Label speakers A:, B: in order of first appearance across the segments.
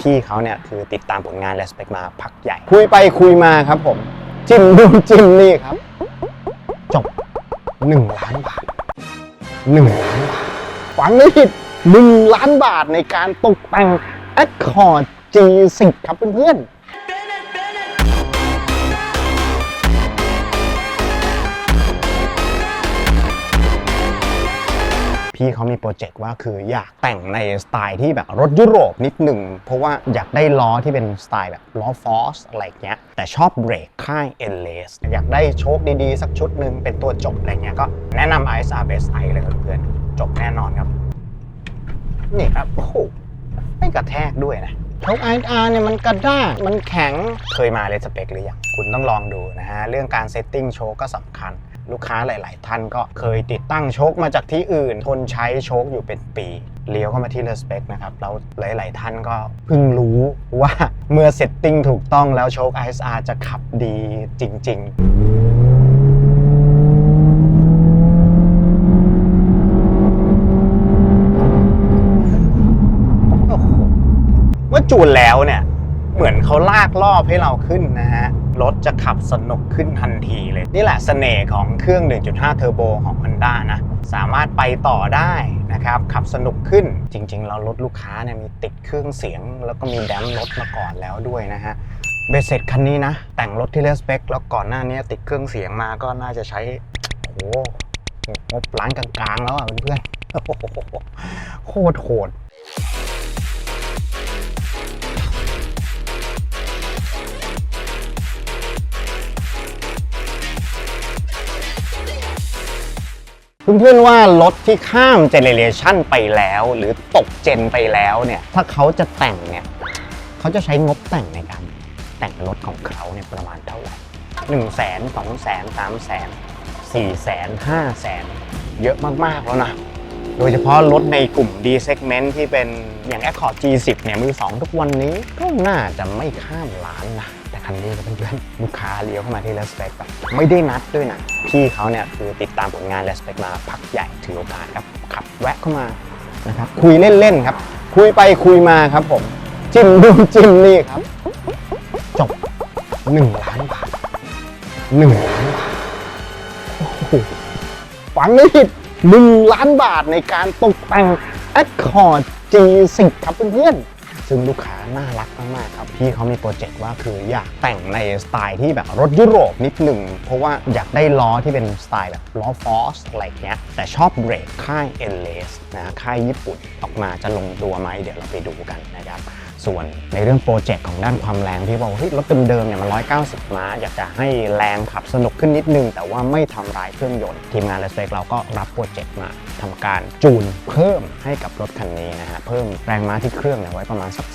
A: พี่เขาเนี่ยคือติดตามผลงานแลสเปคมาพักใหญ่ คุยไปคุยมาครับผม จิ้มดูนจิ้มนี่ครับ จบ1ล้านบาท1ล้านบาทฝังไม่ผิด1ล้านบาทในการตกแต่งแอคคอร์ด G10 ครับเพื่อนๆ พี่เขามีโปรเจกต์ว่าคืออยากแต่งในสไตล์ที่แบบรถยุโรปนิดหนึ่ง เพราะว่าอยากได้ล้อที่เป็นสไตล์แบบล้อฟอสอะไรเงี้ย แต่ชอบเบรกค่าย e n l e s อยากได้โชคดีๆ สักชุดหนึ่งเป็นตัวจบอะไรเงี้ยก็แนะนำ ISR b s I เลยครับเพื่อนจบแน่นอนครับ นี่ครับโอ้โหไม่กระแทกด้วยนะโชค ISR เนี่ยมันกระด้างมันแข็งเคยมาเลสเปคหรือยังคุณต้องลองดูนะฮะ เรื่องการเซตติ้งโชคก็สำคัญ ลูกค้าหลาย ๆ ท่านก็เคยติดตั้งโชคมาจากที่อื่น ทนใช้โชคอยู่เป็นปี เลี้ยวเข้ามาที่เลสเปคนะครับแล้วหลาย ๆ ท่านก็เพิ่งรู้ว่าเมื่อเซตติ้งถูกต้องแล้วโชค ISR จะขับดีจริงๆเมื่อจูนแล้วเนี่ย เหมือนเขาลากรอบให้เราขึ้นนะฮะ รถจะขับสนุกขึ้นทันทีเลย นี่แหละเสน่ห์ของเครื่อง 1.5 เทอร์โบของ Honda นะ สามารถไปต่อได้นะครับ ขับสนุกขึ้นจริง ๆ เรารถลูกค้าเนี่ยมีติดเครื่องเสียง แล้วก็มีแดมรถมาก่อนแล้วด้วยนะฮะเบสเสร็จคันนี้นะ แต่งรถที่เลสเปคแล้วก่อนหน้านี้ติดเครื่องเสียงมาก็น่าจะใช้โอ้โหงบล้านกลางๆ แล้วอะเพื่อนๆโคตรโหด เพื่อนๆว่ารถที่ข้ามเจเนเรชันไปแล้ว หรือตกเจนไปแล้วเนี่ยถ้าเขาจะแต่งเนี่ยเขาจะใช้งบแต่งในการแต่งรถของเขาเนี่ยประมาณเท่าไหร่1นึ่งแสนสองแสนสามแสนสี่แสนห้าแสนเยอะมาก ๆ แล้วนะ โดยเฉพาะรถในกลุ่ม D segment ที่เป็นอย่าง Accord G10 เนี่ยมือ2ทุกวันนี้ก็น่าจะไม่ข้ามล้านนะ คันนี้ก็เพื่อนๆลูกค้าเลี้ยวเข้ามาที่ Respect แบบไม่ได้นัดด้วยนะ พี่เขาเนี่ยคือติดตามผลงาน Respect มาพักใหญ่ถือโอกาสครับขับแวะเข้ามานะครับคุยเล่นๆครับ คุยไปคุยมาครับผม จิ้มดูจิ้มนี่ครับ จบ1ล้านบาท1ล้านบาทโอ้โหฝังไม่ผิด1ล้านบาทในการตกแต่ง Accord G10 ครับเพื่อนๆ ซึ่งลูกค้าน่ารักมากๆครับ พี่เขามีโปรเจกต์ว่าคืออยากแต่งในสไตล์ที่แบบรถยุโรปนิดหนึ่ง เพราะว่าอยากได้ล้อที่เป็นสไตล์แบบล้อฟอสอะไรเงี้ย แต่ชอบเบรกค่ายเอ็นเลสนะค่ายญี่ปุ่นออกมาจะลงตัวไหมเดี๋ยวเราไปดูกันนะครับ ส่วนในเรื่องโปรเจกต์ของด้านความแรงที่บอกเฮ้ยรถเดิมๆเนี่ยมัน 190 ม้า อยากจะให้แรงขับสนุกขึ้นนิดนึง แต่ว่าไม่ทำร้ายเครื่องยนต์ ทีมงาน r e s p e c เราก็รับโปรเจกต์มาทำการจูนเพิ่มให้กับรถคันนี้นะฮะเพิ่มแรงม้าที่เครื่องเนี่ยไว้ประมาณสัก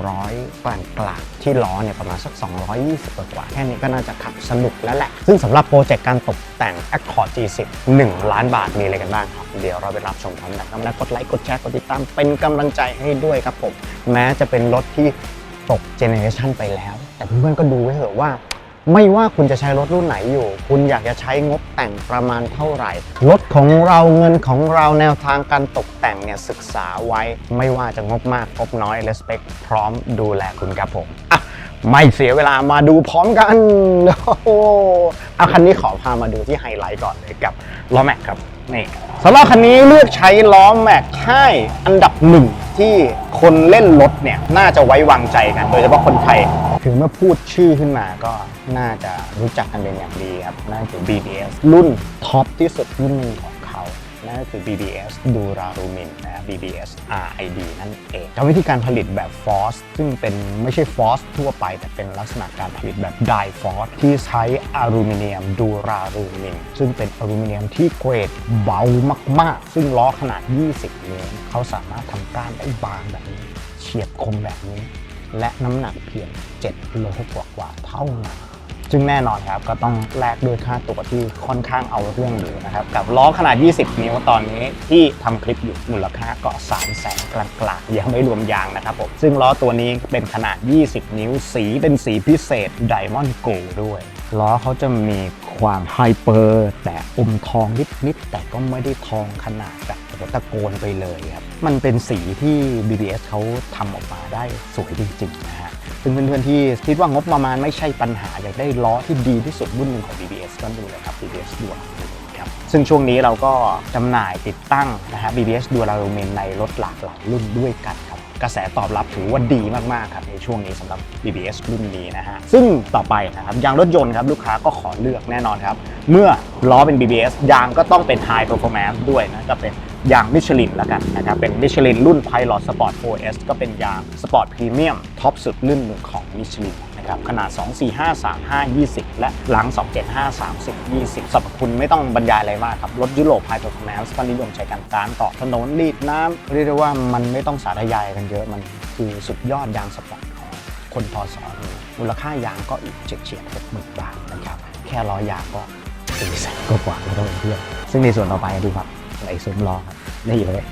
A: 200กลางกลางที่ล้อเนี่ยประมาณสัก 220 กว่าแค่นี้ก็น่าจะขับสนุกแล้วแหละ ซึ่งสำหรับโปรเจกต์การตกแต่ง Accord G10 1 ล้านบาทมีอะไรกันบ้างครับเดี๋ยวเราไปรับชมพร้อมกันแล้วกดไลค์กดแชร์กดติดตามเป็นกำลังใจให้ด้วยครับผมแม้จะเป็นรถที่ตกเจเนอเรชันไปแล้ว แต่เพื่อนๆก็ดูไว้เถอะว่า ไม่ว่าคุณจะใช้รถรุ่นไหนอยู่ คุณอยากจะใช้งบแต่งประมาณเท่าไหร่ รถของเราเงินของเราแนวทางการตกแต่งเนี่ยศึกษาไว้ไม่ว่าจะงบมากงบน้อย respect พร้อมดูแลคุณครับผมอะไม่เสียเวลามาดูพร้อมกันโอ้เอาคันนี้ขอพามาดูที่ไฮไลท์ก่อนเลยกับล้อแม็กครับ นี่สำหรับคันนี้เลือกใช้ล้อแม็กค่ายอันดับหนึ่งที่คนเล่นรถเนี่ยน่าจะไว้วางใจกัน โดยเฉพาะคนไทย ถึงเมื่อพูดชื่อขึ้นมาก็น่าจะรู้จักกันเป็นอย่างดีครับ น่าจะ BBS รุ่นท็อปที่สุดรุ่นหนึ่งของ นั่นก็คือ BBS Duralumin นะ BBS RID นั่นเองกรรมวิธีการผลิตแบบ FORCE ซึ่งเป็นไม่ใช่ FORCE ทั่วไป แต่เป็นลักษณะการผลิตแบบ Die FORCE ที่ใช้อลูมิเนียม Duralumin ซึ่งเป็นอลูมิเนียมที่เกรดเบามาก ๆ ซึ่งล้อขนาด 20นิ้วเขาสามารถทำก้านได้บางแบบนี้ เฉียบคมแบบนี้ และน้ำหนักเพียง7โลกว่าๆเท่านั้น ซึ่งแน่นอนครับก็ต้องแลกด้วยค่าตัวที่ค่อนข้างเอาเรื่องอยู่นะครับ กับล้อขนาด 20 นิ้วตอนนี้ที่ทำคลิปอยู่มูลค่าก็3แสนกลางๆยังไม่รวมยางนะครับผมซึ่งล้อตัวนี้เป็นขนาด 20 นิ้ว สีเป็นสีพิเศษ Diamond Gold ด้วยล้อเขาจะมีความไฮเปอร์ แต่อมทองนิดๆแต่ก็ไม่ได้ทองขนาดแบบ ตะโกนไปเลยครับ มันเป็นสีที่ BBS เขาทำออกมาได้สวยจริงๆนะฮะ ซึ่งเพื่อนๆที่คิดว่างบประมาณไม่ใช่ปัญหาอยากได้ล้อที่ดีที่สุดรุ่นหนึ่งของ BBS ก็ดูเลยครับ BBS ดวงครับ ซึ่งช่วงนี้เราก็จำหน่ายติดตั้งนะฮะ BBS ดูลา l ูเมนในรถหลากหลายรุ่นด้วยกันครับ กระแสตอบรับถือว่าดีมากๆครับในช่วงนี้สำหรับ BBS รุ่นนี้นะฮะ ซึ่งต่อไปนะครับยางรถยนต์ครับลูกค้าก็ขอเลือกแน่นอนครับ เมื่อล้อเป็น BBS ยางก็ต้องเป็น High Performance ด้วยนะก็เป็น ยางมิชลินแล้วกันนะครับ เป็นมิชลินรุ่น Pilot Sport 4S ก็เป็นยางสปอร์ตพรีเมียมท็อปสุดรุ่นหนึ่งของมิชลินนะครับขนาด 245 35 20 และหลัง 275 30 20สรรพคุณไม่ต้องบรรยายอะไรมากครับ รถยุโรป High Performance ก็นิยมใช้กันการต่อถนนลีดน้ำเรียกได้ว่ามันไม่ต้องสาธยายกันเยอะมันคือสุดยอดยางสปอร์ตของคนพอสอนมูลค่ายางก็อีกเฉียดเฉียดหกหมื่นบาทนะครับแค่ล้อยางก็สี่แสนกว่าๆแล้วก็เพื่อนซึ่งในส่วนต่อไปดูครับ ไหนซุ้มล้อครับนี่เลย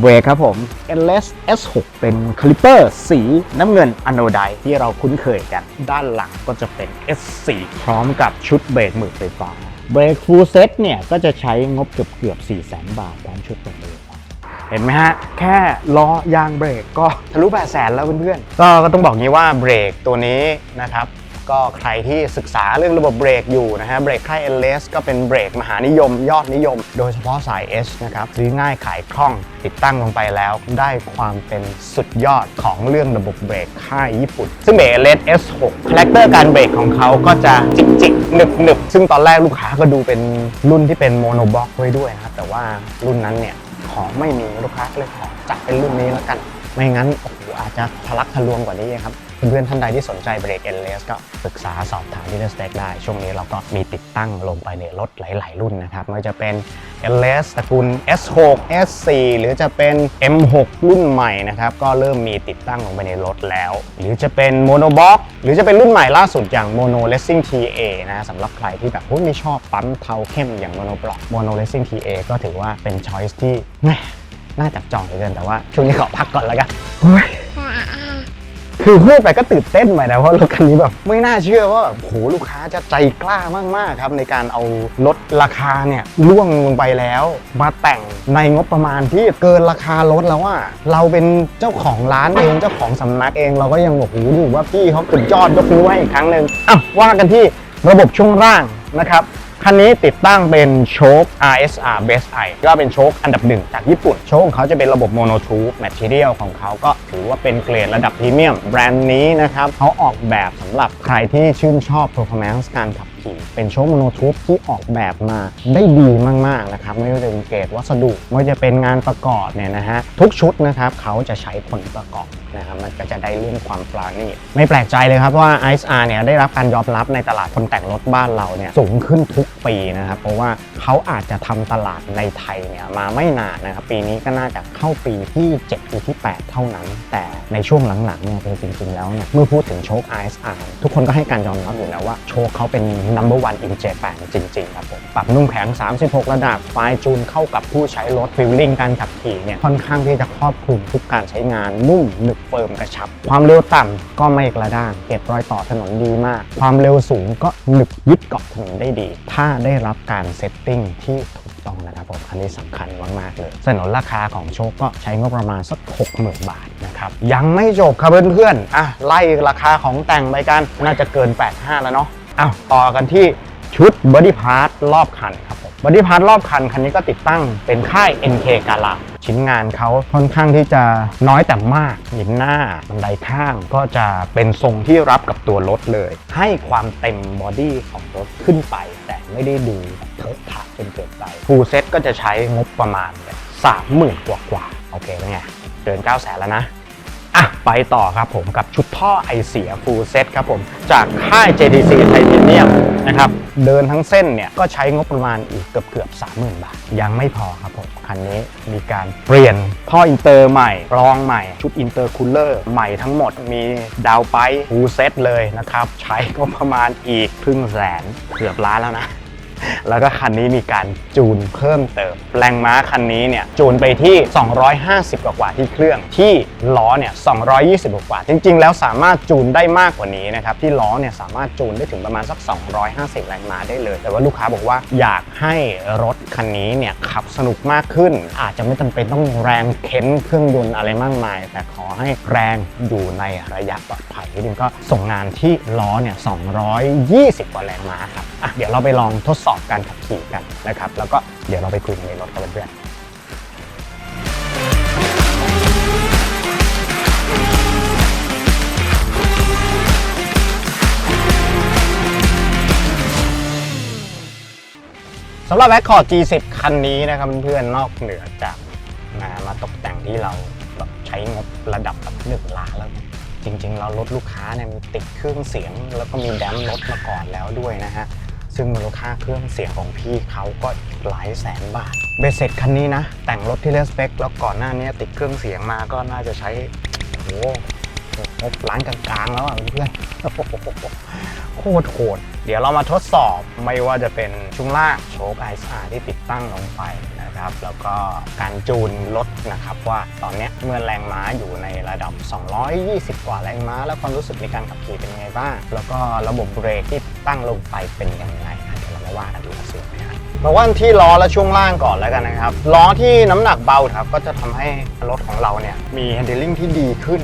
A: เบรกครับผม LS S6 เป็นคลิเปอร์สีน้ำเงินอโนไดที่เราคุ้นเคยกัน ด้านหลังก็จะเป็น S4 พร้อมกับชุดเบรกมือไฟฟ้าเบรกฟูลเซ็ตเนี่ย ก็จะใช้งบเกือบเกือบ4 0 0 0 0 บาทพร้อมชุดเบรกเห็นไหมฮะ แค่ล้อยางเบรกก็ทะลุ8แสนแล้วเพื่อนๆก็ก็ต้องบอกงี้ว่าเบรกตัวนี้นะครับ ก็ใครที่ศึกษาเรื่องระบบเบรกอยู่นะฮะเบรกค่าย LS ก็เป็นเบรกมหานิยม ยอดนิยม โดยเฉพาะสาย H นะครับซื้อง่ายขายคล่องติดตั้งลงไปแล้ว ได้ความเป็นสุดยอดของเรื่องระบบเบรกค่ายญี่ปุ่น ซึ่งเบรก LS S6 คาแรคเตอร์การเบรกของเขาก็จะจิกจิกหนึบหนึบซึ่งตอนแรกลูกค้าก็ดูเป็นรุ่นที่เป็นโมโนบล็อกไว้ด้วยนะครับแต่ว่ารุ่นนั้นเนี่ยของไม่มีลูกค้าเลยขอจัดเป็นรุ่นนี้แล้วกัน ไม่งั้นโอ้โหอาจจะทะลักทะลวงกว่านี้ครับ เพื่อนๆท่านใดที่สนใจเบรกเอเลสก็ปรึกษาสอบถามที่เดสเต็กได้ ช่วงนี้เราก็มีติดตั้งลงไปในรถหลาย ๆ รุ่นนะครับไม่ว่าจะเป็น LS ตระกูล S6 S4 หรือจะเป็น M6 รุ่นใหม่นะครับ ก็เริ่มมีติดตั้งลงไปในรถแล้ว หรือจะเป็นโมโนบ็อกหรือจะเป็นรุ่นใหม่ล่าสุดอย่าง Mono Racing TA นะสำหรับใครที่แบบไม่ชอบปั๊มเทาเข้มอย่าง Mono Block Mono Racing TA ก็ถือว่าเป็น choice ที่แหม่ น่าจับจองเหลือเกินแต่ว่าช่วงนี้ขอพักก่อนแล้วกันโอ้ยคือพูดไปก็ตื่นเต้นไปนะเพราะรถคันนี้แบบไม่น่าเชื่อว่าแบบโหลูกค้าจะใจกล้ามากๆครับในการเอารถราคาเนี่ยล่วงลงไปแล้ว มาแต่งในงบประมาณที่เกินราคารถแล้วว่าเราเป็นเจ้าของร้านเองเจ้าของสำนักเองเราก็ยังบอกโอ้โหดูว่าพี่เขาสุดยอดยกนิ้วให้อีกครั้งหนึ่งอะว่ากันที่ระบบช่วงล่างนะครับ คันนี้ติดตั้งเป็นโชค RSR Base I ก็เป็นโชคอันดับหนึ่งจากญี่ปุ่น โชคของเขาจะเป็นระบบโมโนทูบแมทเทียลของเขาก็ถือว่าเป็นเกรดระดับพรีเมียม แบรนด์นี้นะครับเขาออกแบบสำหรับใครที่ชื่นชอบ performance การขับ ขี่เป็นโชคโมโนทูบที่ออกแบบมาได้ดีมากๆนะครับไม่ว่าจะเป็นเกรดวัสดุไม่ว่าจะเป็นงานประกอบเนี่ยนะฮะทุกชุดนะครับเขาจะใช้ผลประกอบนะครับมันก็จะได้เรื่องความปราณีตไม่แปลกใจเลยครับว่า ISR เนี่ยได้รับการยอมรับในตลาดคนแต่งรถบ้านเราเนี่ยสูงขึ้นทุกปีนะครับเพราะว่าเขาอาจจะทำตลาดในไทยเนี่ยมาไม่นานนะครับปีนี้ก็น่าจะเข้าปีที่7ปีที่ 8 เท่านั้น แต่ในช่วงหลังๆเนี่ยจริงๆแล้วเนี่ยเมื่อพูดถึงโชค ISR ทุกคนก็ให้การยอมรับอยู่แล้วว่าโชคเขาเป็น number one in Japan จริงๆครับผม ปรับนุ่มแข็ง 36 ระดับ ไฟจูนเข้ากับผู้ใช้รถฟิลลิ่งการขับขี่เนี่ยค่อนข้างที่จะครอบคลุมทุกการใช้งาน นุ่มหนึบเฟิร์มกระชับ ความเร็วต่ำก็ไม่กระด้าง เก็บรอยต่อถนนดีมาก ความเร็วสูงก็หนึบยึดเกาะถนนได้ดี ถ้าได้รับการเซตติ้งที่ถูกต้องนะครับผมอันนี้สำคัญมากๆเลยสนนราคาของโชคก็ใช้งบประมาณสัก 60,000 บาทนะครับยังไม่จบครับเพื่อนๆอะไล่ราคาของแต่งไปกันน่าจะเกิน 85 แล้วเนาะ อ้าวต่อกันที่ชุดบอดี้พาร์ทรอบคันครับผมบอดี้พาร์ทรอบคันคันนี้ก็ติดตั้งเป็นค่าย NK กาลาชิ้นงานเขาค่อนข้างที่จะน้อยแต่มากหินหน้าบันไดข้างก็จะเป็นทรงที่รับกับตัวรถเลย ให้ความเต็มบอดี้ของรถขึ้นไป แต่ไม่ได้ดูเทอะทะจนเกินไปฟูลเซ็ตก็จะใช้งบประมาณสามหมื่นกว่ากว่าโอเคแล้วไงเกิน9 0 0แสนแล้วนะ อะไปต่อครับผมกับชุดท่อไอเสีย full set ครับผมจากค่าย JTC Titanium นะครับเดินทั้งเส้นเนี่ยก็ใช้งบประมาณอีกเกือบเกือบ30,000 บาท ยังไม่พอครับผม คันนี้มีการเปลี่ยนท่ออินเตอร์ใหม่รองใหม่ ชุดอินเตอร์คูลเลอร์ใหม่ทั้งหมดมีดาวไป full set เลยนะครับ ใช้งบประมาณอีกครึ่งแสนเกือบล้านแล้วนะ แล้วก็คันนี้มีการจูนเพิ่มเติม แรงม้าคันนี้เนี่ยจูนไปที่ 250 กว่ากว่าที่เครื่อง ที่ล้อเนี่ย 220 กว่ากว่า จริง ๆ แล้วสามารถจูนได้มากกว่านี้นะครับ ที่ล้อเนี่ยสามารถจูนได้ถึงประมาณสัก 250 แรงม้าได้เลย แต่ว่าลูกค้าบอกว่าอยากให้รถคันนี้เนี่ยขับสนุกมากขึ้น อาจจะไม่จำเป็นต้องแรงเข็นเครื่องยนต์อะไรมากมาย แต่ขอให้แรงอยู่ในระยะปลอดภัยพี่ดิมก็ส่งงานที่ล้อเนี่ย 220 กว่าแรงม้าครับอะเดี๋ยวเราไปลองทดสอบการขับขี่กันนะครับ แล้วก็เดี๋ยวเราไปคุยกันในรถกันเพื่อนๆสำหรับ Accord G10 คันนี้นะครับเพื่อนๆนอกเหนือจากมามาตกแต่งที่เราแบบใช้งบระดับแบบหนึ่งล้านแล้ว จริง ๆ เรารถลูกค้าเนี่ยมีติดเครื่องเสียง แล้วก็มีแดมรถมาก่อนแล้วด้วยนะฮะ ซึ่งมูลค่าเครื่องเสียงของพี่เขาก็หลายแสนบาท เบสเสร็จคันนี้นะ แต่งรถที่เลสเปคแล้วก่อนหน้านี้ติดเครื่องเสียงมาก็น่าจะใช้โอ้โหงบล้านกลางๆแล้วอะเพื่อนโคตรโหด เดี๋ยวเรามาทดสอบไม่ว่าจะเป็นช่วงล่างโชค ISR ที่ติดตั้งลงไปนะครับ แล้วก็การจูนรถนะครับว่าตอนเนี้ยเมื่อแรงม้าอยู่ในระดับ 220 กว่าแรงม้า แล้วความรู้สึกในการขับขี่เป็นยังไงบ้าง แล้วก็ระบบเบรกที่ตั้งลงไปเป็นยังไง มาว่ากันดูนะสินะฮะมาว่าที่ล้อและช่วงล่างก่อนแล้วกันนะครับล้อที่น้ำหนักเบาครับก็จะทำให้รถของเราเนี่ยมี handling ที่ดีขึ้น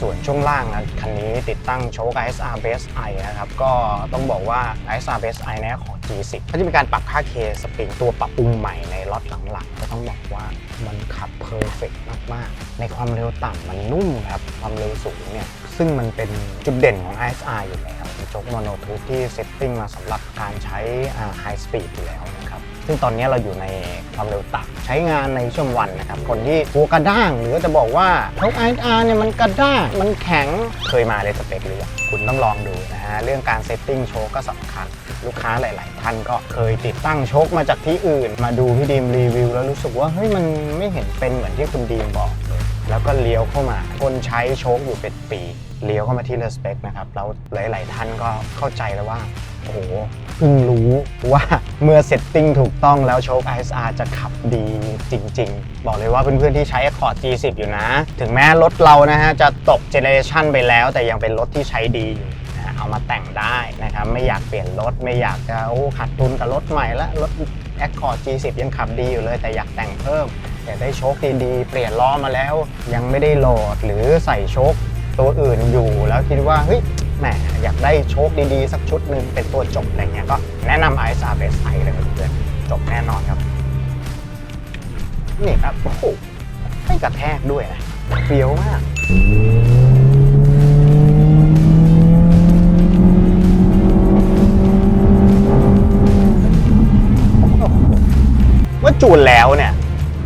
A: ส่วนช่วงล่างนะคันนี้ติดตั้งโชค ISR Base I นะครับก็ต้องบอกว่า ISR Base I เนี่ยของ G10 ก็จะมีการปรับค่า K สปริงตัวปรับปรุงใหม่ในล็อตหลังๆ ก็ต้องบอกว่ามันขับเพอร์เฟกมากๆ ในความเร็วต่ำมันนุ่มครับ ความเร็วสูงเนี่ย ซึ่งมันเป็นจุดเด่นของ ISR อยู่แล้วเป็นโชคมโนทูที่เซตติ้งมาสำหรับการใช้ไฮสปีดอยู่แล้วนะครับ ซึ่งตอนนี้เราอยู่ในความเร็วต่ำใช้งานในช่วงวันนะครับ คนที่หัวกระด้าง หรือจะบอกว่าโชค ISR เนี่ยมันกระด้าง มันแข็งเคยมาในสเปคหรือยังคุณต้องลองดูนะฮะเรื่องการเซตติ้งโชคก็สำคัญ ลูกค้าหลาย ๆ ท่านก็เคยติดตั้งโชคมาจากที่อื่น มาดูพี่ดีมรีวิว แล้วรู้สึกว่าเฮ้ยมันไม่เห็นเป็นเหมือนที่คุณดีมบอกเลยแล้วก็เลี้ยวเข้ามาคนใช้โชคอยู่เป็นปีเลี้ยวเข้ามาที่เลสเปคนะครับแล้วหลาย ๆ ท่านก็เข้าใจแล้วว่าโอ้โหเพิ่งรู้ว่าเมื่อเซตติ้งถูกต้องแล้วโชค ISR จะขับดีจริง ๆ บอกเลยว่าเพื่อน ๆ ที่ใช้ Accord G10 อยู่นะ ถึงแม้รถเรานะฮะจะตกเจเนเรชันไปแล้ว แต่ยังเป็นรถที่ใช้ดีอยู่ เอามาแต่งได้นะครับไม่อยากเปลี่ยนรถไม่อยากจะโอ้ขาดทุนกับรถใหม่ละรถ Accord G10 ยังขับดีอยู่เลย แต่อยากแต่งเพิ่มอยากได้โชคดีๆ เปลี่ยนล้อมาแล้ว ยังไม่ได้โหลดหรือใส่โชคตัวอื่นอยู่แล้วคิดว่าเฮ้ยแหมอยากได้โชคดีๆ สักชุดหนึ่งเป็นตัวจบอะไรเงี้ยก็แนะนำ ISR s I เลยเพื่อนจบแน่นอนครับ นี่ครับโอ้โหไม่กระแทกด้วยนะเฟี้ยวมาก จูนแล้วเนี่ย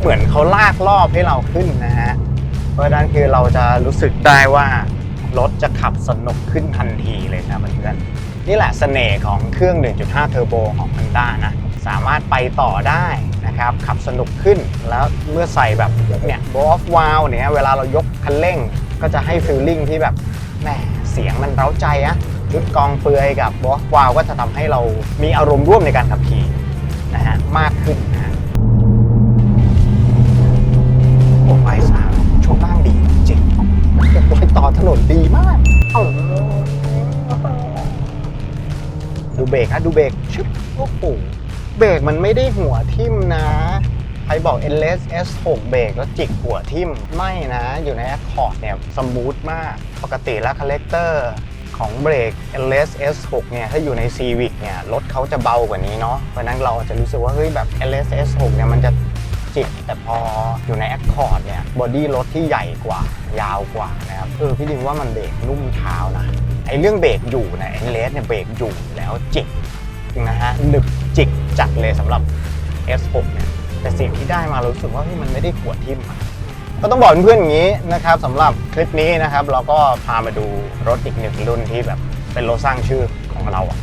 A: เหมือนเขาลากรอบให้เราขึ้นนะฮะ เพราะฉะนั้นคือเราจะรู้สึกได้ว่ารถจะขับสนุกขึ้นทันทีเลยนะเพื่อนๆนี่แหละเสน่ห์ของเครื่อง 1.5 เทอร์โบของ Honda นะ สามารถไปต่อได้นะครับ ขับสนุกขึ้นแล้วเมื่อใส่แบบเนี่ยโบอฟวาลเนี่ยเวลาเรายกคันเร่งก็จะให้ฟีลลิ่งที่แบบแหมเสียงมันเร้าใจอะชุดกองเปลือยกับบอฟวาลก็จะทำให้เรามีอารมณ์ร่วมในการขับขี่นะฮะมากขึ้น เบรกฮะดูเบรกชึบโอ้โหเบรกมันไม่ได้หัวทิ่มนะใครบอก LS S6 เบรกแล้วจิกหัวทิ่มไม่นะอยู่ใน Accord เนี่ยสมูทมาก ปกติแล้วคาแรคเตอร์ของเบรก LS S6 เนี่ยถ้าอยู่ใน Civic เนี่ยรถเขาจะเบากว่านี้เนาะเพราะฉะนั้นเราจะรู้สึกว่าเฮ้ยแบบ LS S6 เนี่ยมันจะจิกแต่พออยู่ใน Accord เนี่ยบอดี้รถที่ใหญ่กว่ายาวกว่านะครับเออพี่ดิมว่ามันเบรกนุ่มเท้านะ ไอเรื่องเบรกอยู่นี่ยเอเลสเนี่ยเบรกอยู่แล้วจิกนะฮะหนึบจิกจัดเลยสำหรับ S6 เนี่ยแต่สิ่งที่ได้มารู้สึกว่าเฮ้ยมันไม่ได้ขวดทิ่มก็ต้องบอกเพื่อนๆอย่างนี้นะครับสำหรับคลิปนี้นะครับ เราก็พามาดูรถอีกหนึ่งรุ่นที่แบบเป็นรถสร้างชื่อของเราอะ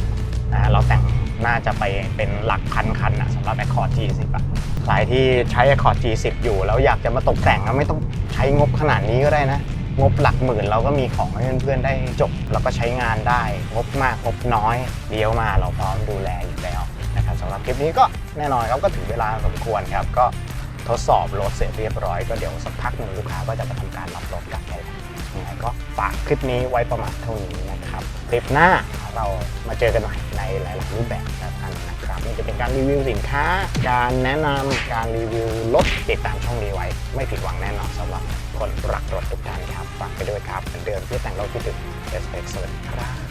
A: นะฮะเราแต่งน่าจะไปเป็นหลักพันคันอะสำหรับ Accord G10 อะใครที่ใช้ Accord G10 อยู่ แล้วอยากจะมาตกแต่งอะไม่ต้องใช้งบขนาดนี้ก็ได้นะ งบหลักหมื่นเราก็มีของให้เพื่อนๆได้จบแล้วก็ใช้งานได้ งบมากงบน้อยเลี้ยวมาเราพร้อมดูแลอยู่แล้วนะครับสำหรับคลิปนี้ก็แน่นอนครับก็ถึงเวลาสมควรครับก็ทดสอบรถเสร็จเรียบร้อยก็เดี๋ยวสักพักหนึ่งลูกค้าก็จะมาทำการรับรถกลับไปยังไงก็ฝากคลิปนี้ไว้ประมาณเท่านี้นะครับ คลิปหน้าเรามาเจอกันใหม่ในหลายๆรูปแบบแล้วกัน นะครับนี่จะเป็นการรีวิวสินค้า การแนะนำการรีวิวรถติดตามช่องนี้ไว้ ไม่ผิดหวังแน่นอนสำหรับคนรักรถทุกท่านครับฝากไปด้วยครับเหมือนเดิมที่แต่งรถที่ถึงเอสเปกสวัสดีครับ